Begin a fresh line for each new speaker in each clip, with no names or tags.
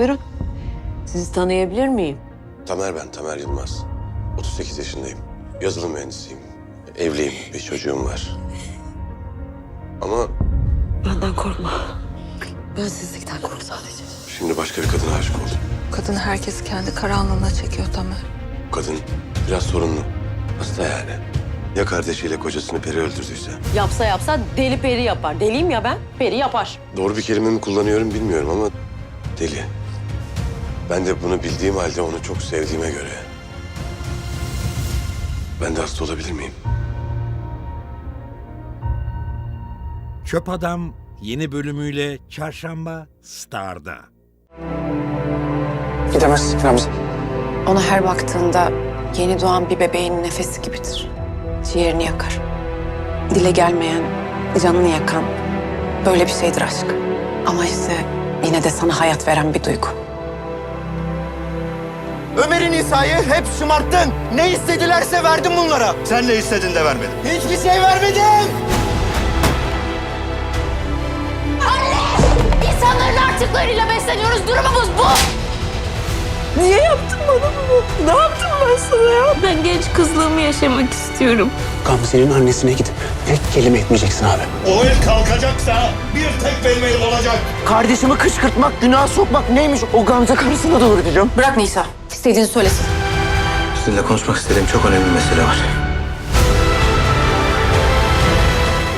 Buyurun. Sizi tanıyabilir miyim?
Tamer ben, Tamer Yılmaz. 38 yaşındayım. Yazılım mühendisiyim. Evliyim, bir çocuğum var. Ama
Benden korkma. Ben sizlikten kork sadece.
şimdi başka bir kadına aşık oldum.
Kadın herkes kendi karanlığına çekiyor Tamer.
Kadın biraz sorunlu. Hasta yani. Ya kardeşiyle kocasını peri öldürdüyse?
Yapsa yapsa deli peri yapar. Deliyim ya ben. Peri yapar.
Doğru bir kelime mi kullanıyorum bilmiyorum ama deli. Ben de bunu bildiğim halde onu çok sevdiğime göre... Ben de hasta olabilir miyim?
Çöp Adam yeni bölümüyle Çarşamba Star'da.
Gidemezsin Ramzi.
Ona her baktığında yeni doğan bir bebeğin nefesi gibidir. Ciğerini yakar. Dile gelmeyen, canını yakan böyle bir şeydir aşk. Ama işte yine de sana hayat veren bir duygu.
Ömer'in İsa'yı hep şımarttın. Ne istedilerse verdim bunlara.
Sen ne istedin de vermedim.
Hiçbir şey vermedim.
İnsanların artıklarıyla besleniyoruz. Durumumuz bu.
Ben genç kızlığımı yaşamak istiyorum.
Gamze'nin annesine gidip tek kelime etmeyeceksin abi.
O el kalkacaksa bir tek benim elim olacak.
Kardeşimi kışkırtmak, günah sokmak neymiş? O Gamze karısına da öğreteceğim.
Bırak Nisa. İstediğini söylesin.
Sizinle konuşmak istediğim çok önemli bir mesele var.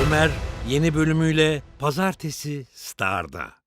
Ömer yeni bölümüyle Pazartesi Star'da.